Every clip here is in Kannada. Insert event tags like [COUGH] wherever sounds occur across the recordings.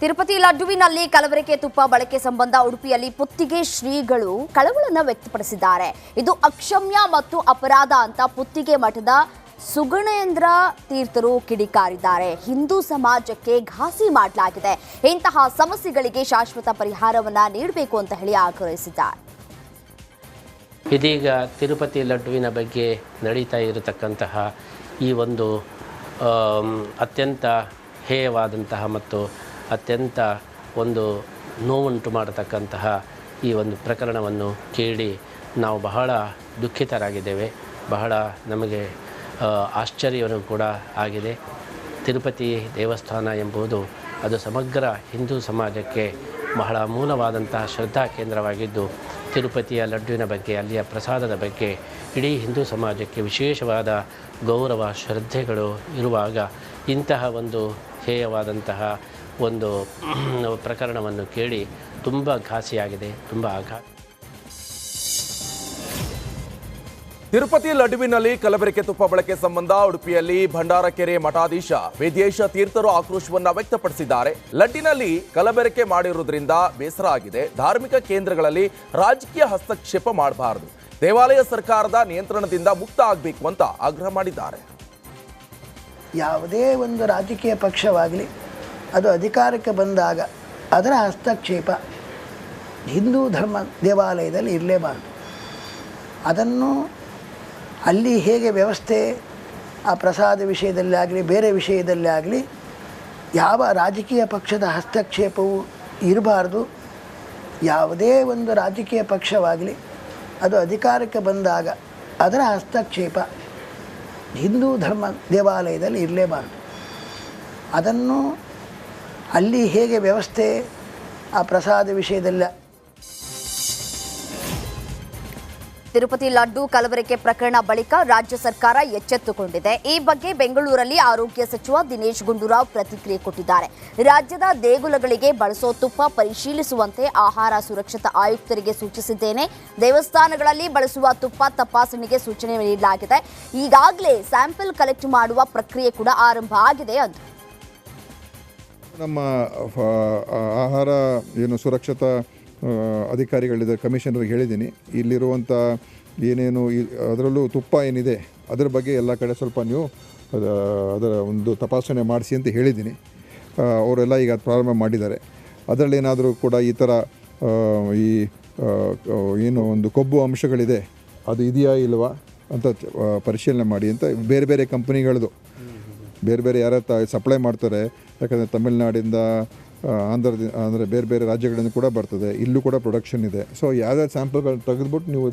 ತಿರುಪತಿ ಲಡ್ಡುವಿನಲ್ಲಿ ಕಲಬೆರಕೆ ತುಪ್ಪ ಬಳಕೆ ಸಂಬಂಧ ಉಡುಪಿಯಲ್ಲಿ ಪುತ್ತಿಗೆ ಶ್ರೀಗಳು ಕಳವಳನ ವ್ಯಕ್ತಪಡಿಸಿದ್ದಾರೆ. ಇದು ಅಕ್ಷಮ್ಯ ಮತ್ತು ಅಪರಾಧ ಅಂತ ಪುತ್ತಿಗೆ ಮಠದ ಸುಗಣೇಂದ್ರ ತೀರ್ಥರು ಕಿಡಿಕಾರಿದ್ದಾರೆ. ಹಿಂದೂ ಸಮಾಜಕ್ಕೆ ಘಾಸಿ ಮಾಡಲಾಗಿದೆ. ಇಂತಹ ಸಮಸ್ಯೆಗಳಿಗೆ ಶಾಶ್ವತ ಪರಿಹಾರವನ್ನ ನೀಡಬೇಕು ಅಂತ ಹೇಳಿ ಆಗ್ರಹಿಸಿದ್ದಾರೆ. ಇದೀಗ ತಿರುಪತಿ ಲಡ್ಡುವಿನ ಬಗ್ಗೆ ನಡೀತಾ ಇರತಕ್ಕಂತಹ ಈ ಒಂದು ಅತ್ಯಂತ ಹೇಯವಾದಂತಹ ಮತ್ತು ಅತ್ಯಂತ ಒಂದು ನೋವುಂಟು ಮಾಡತಕ್ಕಂತಹ ಈ ಒಂದು ಪ್ರಕರಣವನ್ನು ಕೇಳಿ ನಾವು ಬಹಳ ದುಃಖಿತರಾಗಿದ್ದೇವೆ. ಬಹಳ ನಮಗೆ ಆಶ್ಚರ್ಯವನ್ನು ಆಶ್ಚರ್ಯವೂ ಕೂಡ ಆಗಿದೆ. ತಿರುಪತಿ ದೇವಸ್ಥಾನ ಎಂಬುದು ಅದು ಸಮಗ್ರ ಹಿಂದೂ ಸಮಾಜಕ್ಕೆ ಬಹಳ ಮೂಲವಾದಂತಹ ಶ್ರದ್ಧಾ ಕೇಂದ್ರವಾಗಿದ್ದು, ತಿರುಪತಿಯ ಲಡ್ಡುವಿನ ಬಗ್ಗೆ, ಅಲ್ಲಿಯ ಪ್ರಸಾದದ ಬಗ್ಗೆ ಇಡೀ ಹಿಂದೂ ಸಮಾಜಕ್ಕೆ ವಿಶೇಷವಾದ ಗೌರವ, ಶ್ರದ್ಧೆಗಳು ಇರುವಾಗ ಇಂತಹ ಒಂದು ಹೇಯವಾದಂತಹ ಒಂದು [CLEARS THROAT] ಪ್ರಕರಣವನ್ನು ಕೇಳಿ ತುಂಬ ಘಾಸಿಯಾಗಿದೆ ತುಂಬ ಆಘಾತ ತಿರುಪತಿ ಲಡುವಿನಲ್ಲಿ ಕಲಬೆರಕೆ ತುಪ್ಪ ಬಳಕೆ ಸಂಬಂಧ ಉಡುಪಿಯಲ್ಲಿ ಭಂಡಾರಕೆರೆ ಮಠಾಧೀಶ ವೇದೇಶ ತೀರ್ಥರು ಆಕ್ರೋಶವನ್ನು ವ್ಯಕ್ತಪಡಿಸಿದ್ದಾರೆ. ಲಡ್ಡಿನಲ್ಲಿ ಕಲಬೆರಕೆ ಮಾಡಿರುವುದರಿಂದ ಬೇಸರ ಆಗಿದೆ. ಧಾರ್ಮಿಕ ಕೇಂದ್ರಗಳಲ್ಲಿ ರಾಜಕೀಯ ಹಸ್ತಕ್ಷೇಪ ಮಾಡಬಾರದು. ದೇವಾಲಯ ಸರ್ಕಾರದ ನಿಯಂತ್ರಣದಿಂದ ಮುಕ್ತ ಆಗಬೇಕು ಅಂತ ಆಗ್ರಹ ಮಾಡಿದ್ದಾರೆ. ಯಾವುದೇ ಒಂದು ರಾಜಕೀಯ ಪಕ್ಷವಾಗಲಿ ಅದು ಅಧಿಕಾರಕ್ಕೆ ಬಂದಾಗ ಅದರ ಹಸ್ತಕ್ಷೇಪ ಹಿಂದೂ ಧರ್ಮ ದೇವಾಲಯದಲ್ಲಿ ಇರಲೇಬಾರದು. ಅದನ್ನು ಅಲ್ಲಿ ಹೇಗೆ ವ್ಯವಸ್ಥೆ ಆ ಪ್ರಸಾದ ವಿಷಯದಲ್ಲಿ ಆಗಲಿ, ಬೇರೆ ವಿಷಯದಲ್ಲಿ ಆಗಲಿ, ಯಾವ ರಾಜಕೀಯ ಪಕ್ಷದ ಹಸ್ತಕ್ಷೇಪವು ಇರಬಾರ್ದು. ಯಾವುದೇ ಒಂದು ರಾಜಕೀಯ ಪಕ್ಷವಾಗಲಿ, ಅದು ಅಧಿಕಾರಕ್ಕೆ ಬಂದಾಗ ಅದರ ಹಸ್ತಕ್ಷೇಪ ಹಿಂದೂ ಧರ್ಮ ದೇವಾಲಯದಲ್ಲಿ ಇರಲೇಬಾರದು. ಅದನ್ನು ಅಲ್ಲಿ ಹೇಗೆ ವ್ಯವಸ್ಥೆ ಆ ಪ್ರಸಾದ ವಿಷಯದಲ್ಲ. ತಿರುಪತಿ ಲಡ್ಡು ಕಲಬೆರಕೆ ಪ್ರಕರಣ ಬಳಿಕ ರಾಜ್ಯ ಸರ್ಕಾರ ಎಚ್ಚೆತ್ತುಕೊಂಡಿದೆ. ಈ ಬಗ್ಗೆ ಬೆಂಗಳೂರಲ್ಲಿ ಆರೋಗ್ಯ ಸಚಿವ ದಿನೇಶ್ ಗುಂಡೂರಾವ್ ಪ್ರತಿಕ್ರಿಯೆ ಕೊಟ್ಟಿದ್ದಾರೆ. ರಾಜ್ಯದ ದೇಗುಲಗಳಿಗೆ ಬಳಸೋ ತುಪ್ಪ ಪರಿಶೀಲಿಸುವಂತೆ ಆಹಾರ ಸುರಕ್ಷತಾ ಆಯುಕ್ತರಿಗೆ ಸೂಚಿಸಿದ್ದೇನೆ. ದೇವಸ್ಥಾನಗಳಲ್ಲಿ ಬಳಸುವ ತುಪ್ಪ ತಪಾಸಣೆಗೆ ಸೂಚನೆ ನೀಡಲಾಗಿದೆ. ಈಗಾಗಲೇ ಸ್ಯಾಂಪಲ್ ಕಲೆಕ್ಟ್ ಮಾಡುವ ಪ್ರಕ್ರಿಯೆ ಕೂಡ ಆರಂಭ ಆಗಿದೆ ಅಂತ ನಮ್ಮ ಆಹಾರ ಏನು ಸುರಕ್ಷತಾ ಅಧಿಕಾರಿಗಳಿದೆ, ಕಮಿಷನರ್ಗೆ ಹೇಳಿದ್ದೀನಿ. ಇಲ್ಲಿರುವಂಥ ಏನೇನು ಅದರಲ್ಲೂ ತುಪ್ಪ ಏನಿದೆ, ಅದರ ಬಗ್ಗೆ ಎಲ್ಲ ಕಡೆ ಸ್ವಲ್ಪ ನೀವು, ಅದ, ಅದರ ಒಂದು ತಪಾಸಣೆ ಮಾಡಿಸಿ ಅಂತ ಹೇಳಿದ್ದೀನಿ. ಅವರೆಲ್ಲ ಈಗ ಅದು ಪ್ರಾರಂಭ ಮಾಡಿದ್ದಾರೆ. ಅದರಲ್ಲಿ ಏನಾದರೂ ಕೂಡ ಈ ಥರ ಈ ಏನು ಒಂದು ಕೊಬ್ಬು ಅಂಶಗಳಿದೆ, ಅದು ಇದೆಯಾ ಇಲ್ವಾ ಅಂತ ಪರಿಶೀಲನೆ ಮಾಡಿ ಅಂತ ಬೇರೆ ಬೇರೆ ಕಂಪ್ನಿಗಳದು. ಬೇರೆ ಬೇರೆ ಯಾರ ಸಪ್ಲೈ ಮಾಡ್ತಾರೆ, ಯಾಕಂದರೆ ತಮಿಳ್ನಾಡಿಂದ ಆಂಧ್ರದ, ಅಂದರೆ ಬೇರೆ ಬೇರೆ ರಾಜ್ಯಗಳಿಂದ ಕೂಡ ಬರ್ತದೆ. ಇಲ್ಲೂ ಕೂಡ ಪ್ರೊಡಕ್ಷನ್ ಇದೆ. ಸೊ ಯಾವ್ಯಾವ ಸ್ಯಾಂಪಲ್ಗಳು ತೆಗೆದುಬಿಟ್ಟು ನೀವು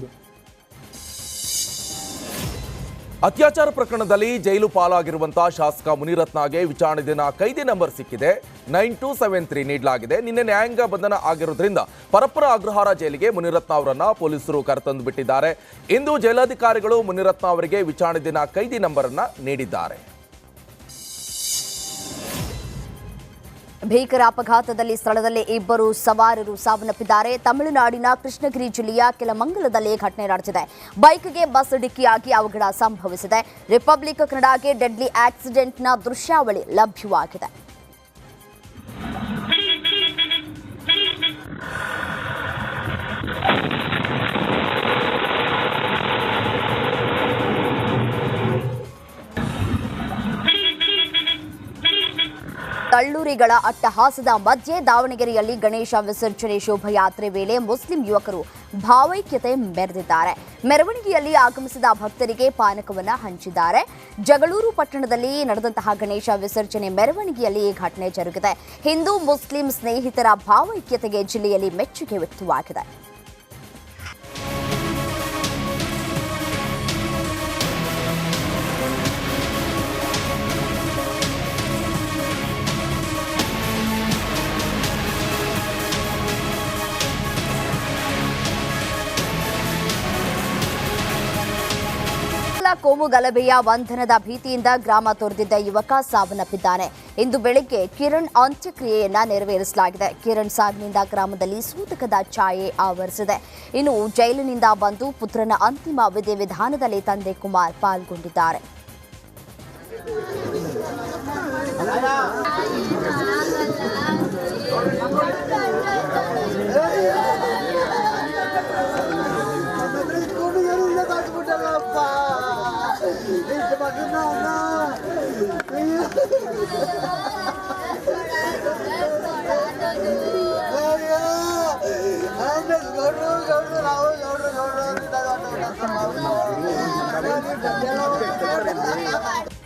ಅತ್ಯಾಚಾರ ಪ್ರಕರಣದಲ್ಲಿ ಜೈಲು ಪಾಲಾಗಿರುವಂತಹ ಶಾಸಕ ಮುನಿರತ್ನಗೆ ವಿಚಾರಣೆ ದಿನ ಕೈದಿ ನಂಬರ್ ಸಿಕ್ಕಿದೆ. ನೈನ್ ಟೂ ಸೆವೆನ್ ತ್ರೀ ನೀಡಲಾಗಿದೆ. ನಿನ್ನೆ ನ್ಯಾಯಾಂಗ ಬಂಧನ ಆಗಿರೋದ್ರಿಂದ ಪರಪ್ಪರ ಅಗ್ರಹಾರ ಜೈಲಿಗೆ ಮುನಿರತ್ನ ಅವರನ್ನ ಪೊಲೀಸರು ಕರೆತಂದು ಬಿಟ್ಟಿದ್ದಾರೆ. ಇಂದು ಜೈಲಾಧಿಕಾರಿಗಳು ಮುನಿರತ್ನ ಅವರಿಗೆ ವಿಚಾರಣೆ ದಿನ ಕೈದಿ ನಂಬರ್ ಅನ್ನ ನೀಡಿದ್ದಾರೆ. ಭೀಕರ ಅಪಘಾತದಲ್ಲಿ ಸ್ಥಳದಲ್ಲೇ ಇಬ್ಬರು ಸವಾರರು ಸಾವನ್ನಪ್ಪಿದ್ದಾರೆ. ತಮಿಳುನಾಡಿನ ಕೃಷ್ಣಗಿರಿ ಜಿಲ್ಲೆಯ ಕೆಲಮಂಗಲದಲ್ಲಿ ಘಟನೆ ನಡೆದಿದೆ. ಬೈಕ್ಗೆ ಬಸ್ ಡಿಕ್ಕಿಯಾಗಿ ಅವಘಡ ಸಂಭವಿಸಿದೆ. ರಿಪಬ್ಲಿಕ್ ಕನ್ನಡಗೆ ಡೆಡ್ಲಿ ಆಕ್ಸಿಡೆಂಟ್ನ ದೃಶ್ಯಾವಳಿ ಲಭ್ಯವಾಗಿದೆ. ತಳ್ಳೂರಿಗಳ ಅಟ್ಟಹಾಸದ ಮಧ್ಯೆ ದಾವಣಗೆರೆಯಲ್ಲಿ ಗಣೇಶ ವಿಸರ್ಜನೆ ಶೋಭಾಯಾತ್ರೆ ವೇಳೆ ಮುಸ್ಲಿಂ ಯುವಕರು ಭಾವೈಕ್ಯತೆ ಮೆರೆದಿದ್ದಾರೆ. ಮೆರವಣಿಗೆಯಲ್ಲಿ ಆಗಮಿಸಿದ ಭಕ್ತರಿಗೆ ಪಾನಕವನ್ನು ಹಂಚಿದ್ದಾರೆ. ಜಗಳೂರು ಪಟ್ಟಣದಲ್ಲಿ ನಡೆದಂತಹ ಗಣೇಶ ವಿಸರ್ಜನೆ ಮೆರವಣಿಗೆಯಲ್ಲಿ ಈ ಘಟನೆ ಜರುಗಿದೆ. ಹಿಂದೂ ಮುಸ್ಲಿಂ ಸ್ನೇಹಿತರ ಭಾವೈಕ್ಯತೆಗೆ ಜಿಲ್ಲೆಯಲ್ಲಿ ಮೆಚ್ಚುಗೆ ವ್ಯಕ್ತವಾಗಿದೆ. ಕೋಮು ಗಲಭೆಯ ಬಂಧನದ ಭೀತಿಯಿಂದ ಗ್ರಾಮ ತೊರೆದಿದ್ದ ಯುವಕ ಸಾವನ್ನಪ್ಪಿದ್ದಾನೆ. ಇಂದು ಬೆಳಗ್ಗೆ ಕಿರಣ್ ಅಂತ್ಯಕ್ರಿಯೆಯನ್ನ ನೆರವೇರಿಸಲಾಗಿದೆ. ಕಿರಣ್ ಸಾವಿನಿಂದ ಗ್ರಾಮದಲ್ಲಿ ಸೂತಕದ ಛಾಯೆ ಆವರಿಸಿದೆ. ಇನ್ನು ಜೈಲಿನಿಂದ ಬಂದು ಪುತ್ರನ ಅಂತಿಮ ವಿಧಿವಿಧಾನದಲ್ಲಿ ತಂದೆ ಕುಮಾರ್ ಪಾಲ್ಗೊಂಡಿದ್ದಾರೆ.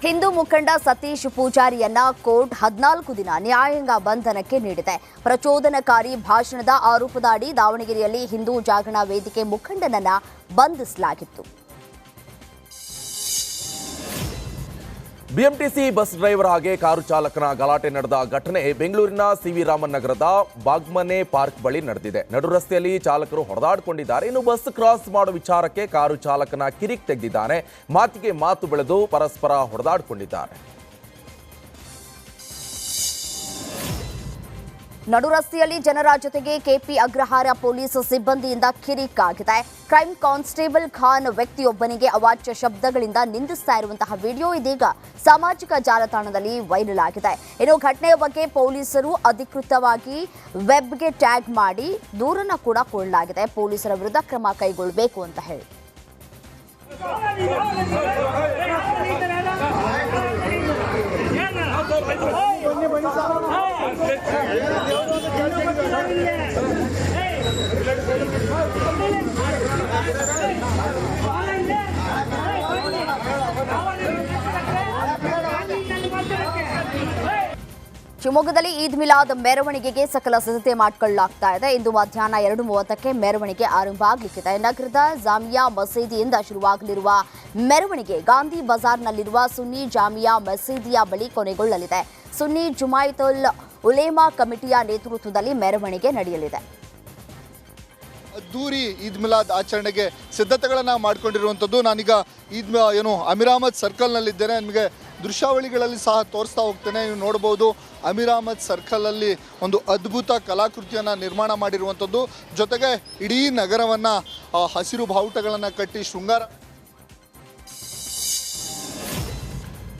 ಹಿಂದೂ ಮುಖಂಡ ಸತೀಶ್ ಪೂಜಾರಿಯನ್ನ ಕೋರ್ಟ್ ಹದಿನಾಲ್ಕು ದಿನ ನ್ಯಾಯಾಂಗ ಬಂಧನಕ್ಕೆ ನೀಡಿದೆ. ಪ್ರಚೋದನಕಾರಿ ಭಾಷಣದ ಆರೋಪದ ಅಡಿ ದಾವಣಗೆರೆಯಲ್ಲಿ ಹಿಂದೂ ಜಾಗರಣ ವೇದಿಕೆ ಮುಖಂಡನನ್ನ ಬಂಧಿಸಲಾಗಿತ್ತು. ಬಿಎಂಟಿಸಿ ಬಸ್ ಡ್ರೈವರ್ ಹಾಗೆ ಕಾರು ಚಾಲಕನ ಗಲಾಟೆ ನಡೆದ ಘಟನೆ ಬೆಂಗಳೂರಿನ ಸಿವಿ ರಾಮನ್ ನಗರದ ಬಾಗ್ಮನೆ ಪಾರ್ಕ್ ಬಳಿ ನಡೆದಿದೆ. ನಡು ರಸ್ತೆಯಲ್ಲಿ ಚಾಲಕರು ಹೊಡೆದಾಡಿಕೊಂಡಿದ್ದಾರೆ. ಇನ್ನು ಬಸ್ ಕ್ರಾಸ್ ಮಾಡೋ ವಿಚಾರಕ್ಕೆ ಕಾರು ಚಾಲಕನ ಕಿರಿಕ್ ತೆಗೆದಿದ್ದಾನೆ. ಮಾತಿಗೆ ಮಾತು ಬೆಳೆದು ಪರಸ್ಪರ ಹೊಡೆದಾಡಿಕೊಂಡಿದ್ದಾರೆ. ನಡು ರಸ್ತೆಯಲ್ಲಿ ಜನರ ಜೊತೆಗೆ ಕೆಪಿ ಅಗ್ರಹಾರ ಪೊಲೀಸ್ ಸಿಬ್ಬಂದಿಯಿಂದ ಕಿರಿಕಾಗಿದೆ ಕ್ರೈಮ್ ಕಾನ್ಸ್ಟೇಬಲ್ ಖಾನ್ ವ್ಯಕ್ತಿಯೊಬ್ಬನಿಗೆ ಅವಾಚ್ಯ ಶಬ್ದಗಳಿಂದ ನಿಂದಿಸ್ತಾ ಇರುವಂತಹ ವಿಡಿಯೋ ಇದೀಗ ಸಾಮಾಜಿಕ ಜಾಲತಾಣದಲ್ಲಿ ವೈರಲ್ ಆಗಿದೆ. ಇನ್ನು ಘಟನೆಯ ಬಗ್ಗೆ ಪೊಲೀಸರು ಅಧಿಕೃತವಾಗಿ ವೆಬ್ಗೆ ಟ್ಯಾಗ್ ಮಾಡಿ ದೂರನ್ನ ಕೂಡ ಕೊಡಲಾಗಿದೆ. ಪೊಲೀಸರ ವಿರುದ್ಧ ಕ್ರಮ ಕೈಗೊಳ್ಳಬೇಕು ಅಂತ ಹೇಳಿ. Hey! ಶಿವಮೊಗ್ಗದಲ್ಲಿ ಈದ್ ಮಿಲಾದ್ ಮೆರವಣಿಗೆಗೆ ಸಕಲ ಸಿದ್ಧತೆ ಮಾಡಿಕೊಳ್ಳಲಾಗ್ತಾ ಇದೆ. ಇಂದು ಮಧ್ಯಾಹ್ನ ಎರಡು ಮೂವತ್ತಕ್ಕೆ ಮೆರವಣಿಗೆ ಆರಂಭ ಆಗಲಿಕ್ಕಿದೆ. ನಗರದ ಜಾಮಿಯಾ ಮಸೀದಿಯಿಂದ ಶುರುವಾಗಲಿರುವ ಮೆರವಣಿಗೆ ಗಾಂಧಿ ಬಜಾರ್ನಲ್ಲಿರುವ ಸುನ್ನಿ ಜಾಮಿಯಾ ಮಸೀದಿಯ ಬಳಿ ಕೊನೆಗೊಳ್ಳಲಿದೆ. ಸುನ್ನಿ ಜುಮಾಯಿತುಲ್ ಉಲೇಮಾ ಕಮಿಟಿಯ ನೇತೃತ್ವದಲ್ಲಿ ಮೆರವಣಿಗೆ ನಡೆಯಲಿದೆ. ಅದ್ದೂರಿ ಈದ್ ಮಿಲಾದ್ ಆಚರಣೆಗೆ ಸಿದ್ಧತೆಗಳನ್ನು ಮಾಡಿಕೊಂಡಿರುವಂಥದ್ದು ನಾನೀಗ ಈದ್ ಏನು ಅಮಿರಾಮದ್ ಸರ್ಕಲ್ನಲ್ಲಿದ್ದೇನೆ ನಿಮಗೆ ದೃಶ್ಯಾವಳಿಗಳಲ್ಲಿ ಸಹ ತೋರಿಸ್ತಾ ಹೋಗ್ತೇನೆ. ನೀವು ನೋಡ್ಬೋದು ಅಮೀರ್ ಅಹಮದ್ ಸರ್ಕಲಲ್ಲಿ ಒಂದು ಅದ್ಭುತ ಕಲಾಕೃತಿಯನ್ನು ನಿರ್ಮಾಣ ಮಾಡಿರುವಂಥದ್ದು ಜೊತೆಗೆ ಇಡೀ ನಗರವನ್ನು ಹಸಿರು ಬಾವುಟಗಳನ್ನು ಕಟ್ಟಿ ಶೃಂಗಾರ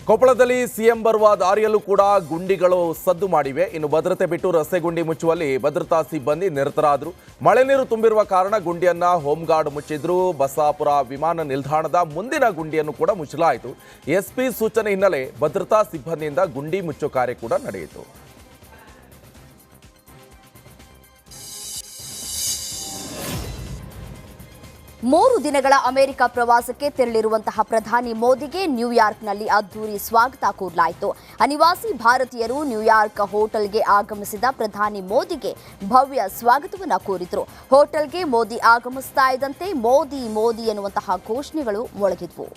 ಕೊಪ್ಪಳದಲ್ಲಿ ಸಿಎಂ ಬರುವ ದಾರಿಯಲ್ಲೂ ಕೂಡ ಗುಂಡಿಗಳು ಸದ್ದು ಮಾಡಿವೆ. ಇನ್ನು ಭದ್ರತೆ ಬಿಟ್ಟು ರಸ್ತೆ ಗುಂಡಿ ಮುಚ್ಚುವಲ್ಲಿ ಭದ್ರತಾ ಸಿಬ್ಬಂದಿ ನಿರತರಾದರು. ಮಳೆ ನೀರು ತುಂಬಿರುವ ಕಾರಣ ಗುಂಡಿಯನ್ನ ಹೋಮ್ಗಾರ್ಡ್ ಮುಚ್ಚಿದ್ರು. ಬಸಾಪುರ ವಿಮಾನ ನಿಲ್ದಾಣದ ಮುಂದಿನ ಗುಂಡಿಯನ್ನು ಕೂಡ ಮುಚ್ಚಲಾಯಿತು. ಎಸ್ಪಿ ಸೂಚನೆ ಹಿನ್ನೆಲೆ ಭದ್ರತಾ ಸಿಬ್ಬಂದಿಯಿಂದ ಗುಂಡಿ ಮುಚ್ಚೋ ಕಾರ್ಯ ಕೂಡ ನಡೆಯಿತು. ಮೂರು ದಿನಗಳ ಅಮೆರಿಕ ಪ್ರವಾಸಕ್ಕೆ ತೆರಳಿರುವಂತಹ ಪ್ರಧಾನಿ ಮೋದಿಗೆ ನ್ಯೂಯಾರ್ಕ್ನಲ್ಲಿ ಅದ್ದೂರಿ ಸ್ವಾಗತ ಕೋರಲಾಯಿತು. ಅನಿವಾಸಿ ಭಾರತೀಯರು ನ್ಯೂಯಾರ್ಕ್ ಹೋಟೆಲ್ಗೆ ಆಗಮಿಸಿದ ಪ್ರಧಾನಿ ಮೋದಿಗೆ ಭವ್ಯ ಸ್ವಾಗತವನ್ನು ಕೋರಿದರು. ಹೋಟೆಲ್ಗೆ ಮೋದಿ ಆಗಮಿಸ್ತಾ ಇದ್ದಂತೆ ಮೋದಿ ಮೋದಿ ಎನ್ನುವಂತಹ ಘೋಷಣೆಗಳು ಮೊಳಗಿದ್ವು.